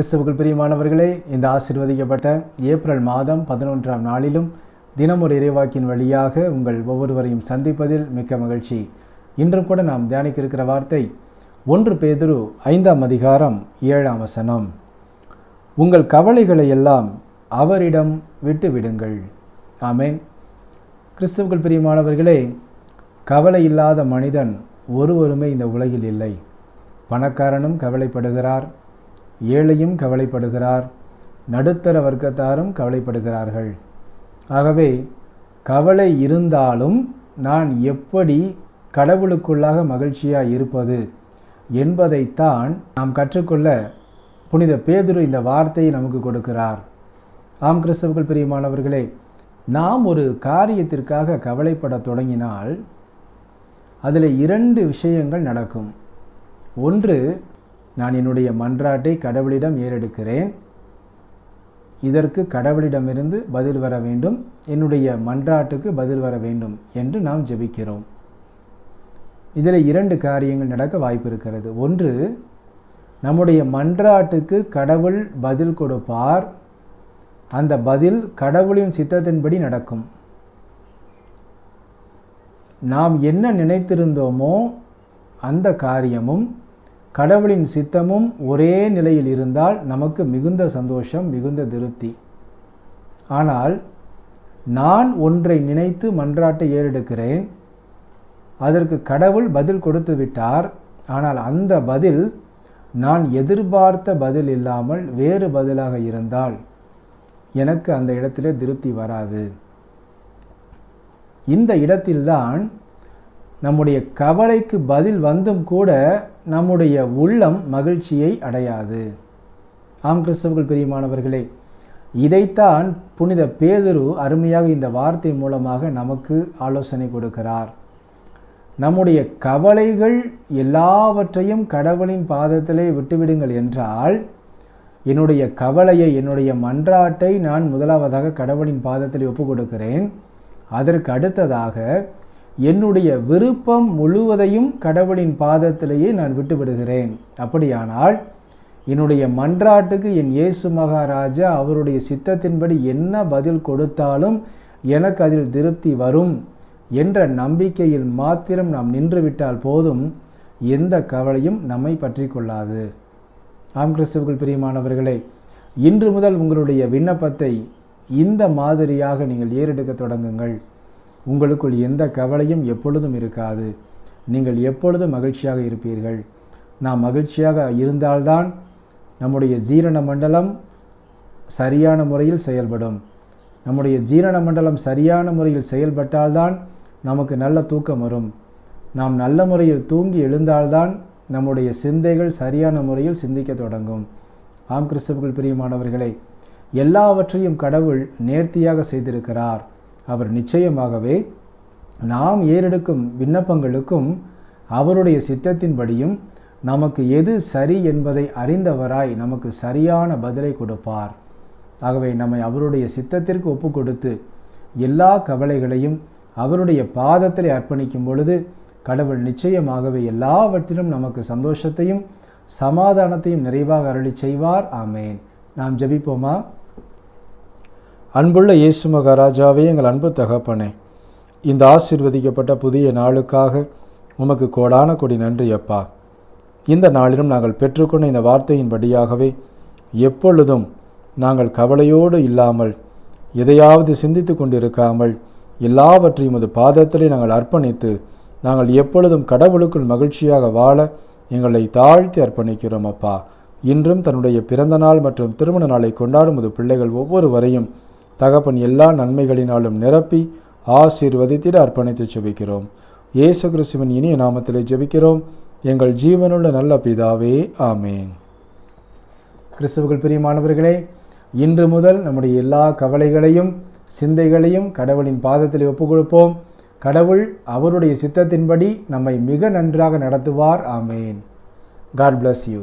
கிறிஸ்துவுக்குள் பிரியமானவர்களே இந்த ஆசிர்வதிக்கப்பட்ட ஏப்ரல் மாதம் பதினொன்றாம் நாளிலும் தினமொரு இறைவாக்கின் வழியாக உங்கள் ஒவ்வொருவரையும் சந்திப்பதில் மிக்க மகிழ்ச்சி. இன்றும் கூட நாம் தியானிக்க இருக்கிற வார்த்தை ஒன்று பேதுரு ஐந்தாம் அதிகாரம் ஏழாம் வசனம். உங்கள் கவலைகளை எல்லாம் அவரிடம் விட்டு விடுங்கள் ஆமேன். கிறிஸ்துவுக்குள் பிரியமானவர்களே கவலை இல்லாத மனிதன் ஒருவருமே இந்த உலகில் இல்லை. பணக்காரனும் கவலைப்படுகிறார். ஏழையும் கவலைப்படுகிறார் நடுத்தர வர்க்கத்தாரும் கவலைப்படுகிறார்கள். ஆகவே கவலை இருந்தாலும் நான் எப்படி கடவுளுக்குள்ளாக மகிழ்ச்சியாக இருப்பது என்பதைத்தான் நாம் கற்றுக்கொள்ள புனித பேதுரு இந்த வார்த்தையை நமக்கு கொடுக்கிறார். ஆம் கிறிஸ்தவர்கள் பிரியமானவர்களே நாம் ஒரு காரியத்திற்காக கவலைப்பட தொடங்கினால் அதில் இரண்டு விஷயங்கள் நடக்கும். ஒன்று நான் என்னுடைய மன்றாட்டை கடவுளிடம் ஏறெடுக்கிறேன். இதற்கு கடவுளிடமிருந்து பதில் வர வேண்டும். என்னுடைய மன்றாட்டுக்கு பதில் வர வேண்டும் என்று நாம் ஜெபிக்கிறோம். இதில் இரண்டு காரியங்கள் நடக்க வாய்ப்பு இருக்கிறது ஒன்று நம்முடைய மன்றாட்டுக்கு கடவுள் பதில் கொடுப்பார். அந்த பதில் கடவுளின் சித்தத்தின்படி நடக்கும். நாம் என்ன நினைத்திருந்தோமோ அந்த காரியமும் கடவுளின் சித்தமும் ஒரே நிலையில் இருந்தால் நமக்கு மிகுந்த சந்தோஷம் மிகுந்த திருப்தி. ஆனால் நான் ஒன்றை நினைத்து மன்றாட்டை ஏறெடுக்கிறேன் அதற்கு கடவுள் பதில் கொடுத்து விட்டார் ஆனால் அந்த பதில் நான் எதிர்பார்த்த பதில் இல்லாமல் வேறு பதிலாக இருந்தால் எனக்கு அந்த இடத்திலே திருப்தி வராது. இந்த இடத்தில்தான் நம்முடைய கவலைக்கு பதில் வந்தும் கூட நம்முடைய உள்ளம் மகிழ்ச்சியை அடையாது. ஆம் கிறிஸ்தவர்கள் பிரியமானவர்களே இதைத்தான் புனித பேதுரு அருமையாக இந்த வார்த்தை மூலமாக நமக்கு ஆலோசனை கொடுக்கிறார். நம்முடைய கவலைகள் எல்லாவற்றையும் கடவுளின் பாதத்திலே விட்டுவிடுங்கள் என்றால் என்னுடைய கவலையை என்னுடைய மன்றாட்டை நான் முதலாவதாக கடவுளின் பாதத்தில் ஒப்புக் கொடுக்கிறேன் அதற்கு அடுத்ததாக என்னுடைய விருப்பம் முழுவதையும் கடவுளின் பாதத்திலேயே நான் விட்டு விடுகிறேன் அப்படியானால் என்னுடைய மன்றாட்டுக்கு என் இயேசு மகாராஜா அவருடைய சித்தத்தின்படி என்ன பதில் கொடுத்தாலும் எனக்கு அதில் திருப்தி வரும் என்ற நம்பிக்கையில் மாத்திரம் நாம் நின்றுவிட்டால் போதும் எந்த கவலையும் நம்மை பற்றி கொள்ளாது ஆம் கிறிஸ்துவுக்குள் பிரியமானவர்களே இன்று முதல் உங்களுடைய விண்ணப்பத்தை இந்த மாதிரியாக நீங்கள் ஏறெடுக்க தொடங்குங்கள். உங்களுக்குள் எந்த கவலையும் எப்பொழுதும் இருக்காது. நீங்கள் எப்பொழுதும் மகிழ்ச்சியாக இருப்பீர்கள்? நாம் மகிழ்ச்சியாக இருந்தால்தான் நம்முடைய ஜீரண மண்டலம் சரியான முறையில் செயல்படும். நம்முடைய ஜீரண மண்டலம் சரியான முறையில் செயல்பட்டால்தான் நமக்கு நல்ல தூக்கம் வரும். நாம் நல்ல முறையில் தூங்கி எழுந்தால்தான் நம்முடைய சிந்தைகள் சரியான முறையில் சிந்திக்க தொடங்கும். ஆம் கிறிஸ்தவர்கள் பிரியமானவர்களே எல்லாவற்றையும் கடவுள் நேர்த்தியாக செய்திருக்கிறார். அவர் நிச்சயமாகவே நாம் ஏறெடுக்கும் விண்ணப்பங்களுக்கும் அவருடைய சித்தத்தின்படியும் நமக்கு எது சரி என்பதை அறிந்தவராய் நமக்கு சரியான பதிலை கொடுப்பார். ஆகவே நம்மை அவருடைய சித்தத்திற்கு ஒப்பு கொடுத்து எல்லா கவலைகளையும் அவருடைய பாதத்தில் அர்ப்பணிக்கும் பொழுது கடவுள் நிச்சயமாகவே எல்லாவற்றிலும் நமக்கு சந்தோஷத்தையும் சமாதானத்தையும் நிறைவாக அருளி செய்வார். ஆமேன். நாம் ஜபிப்போமா? அன்புள்ள இயேசு மகாராஜாவே எங்கள் அன்பு தகப்பனே இந்த ஆசிர்வதிக்கப்பட்ட புதிய நாளுக்காக உமக்கு கோடான கொடி நன்றி அப்பா. இந்த நாளிலும் நாங்கள் பெற்றுக்கொண்ட இந்த வார்த்தையின்படியாகவே எப்பொழுதும் நாங்கள் கவலையோடு இல்லாமல் எதையாவது சிந்தித்து கொண்டிருக்காமல் எல்லாவற்றையும் அது பாதத்திலே நாங்கள் அர்ப்பணித்து நாங்கள் எப்பொழுதும் கடவுளுக்குள் மகிழ்ச்சியாக வாழ எங்களை தாழ்த்தி அர்ப்பணிக்கிறோம் அப்பா. இன்றும் தன்னுடைய பிறந்த நாள் மற்றும் திருமண நாளை கொண்டாடும் பிள்ளைகள் ஒவ்வொருவரையும் தகப்பன் எல்லா நன்மைகளினாலும் நிரப்பி ஆசீர்வதித்திட அர்ப்பணித்து ஜெபிக்கிறோம். இயேசு கிறிஸ்துவின் இனிய நாமத்திலே ஜெபிக்கிறோம். எங்கள் ஜீவனுள்ள நல்ல பிதாவே ஆமேன். கிறிஸ்துவுக்குள் பிரியமானவர்களே இன்று முதல் நம்முடைய எல்லா கவலைகளையும் சிந்தைகளையும் கடவுளின் பாதத்தில் ஒப்புக் கொடுப்போம் கடவுள் அவருடைய சித்தத்தின்படி நம்மை மிக நன்றாக நடத்துவார். ஆமேன். God bless you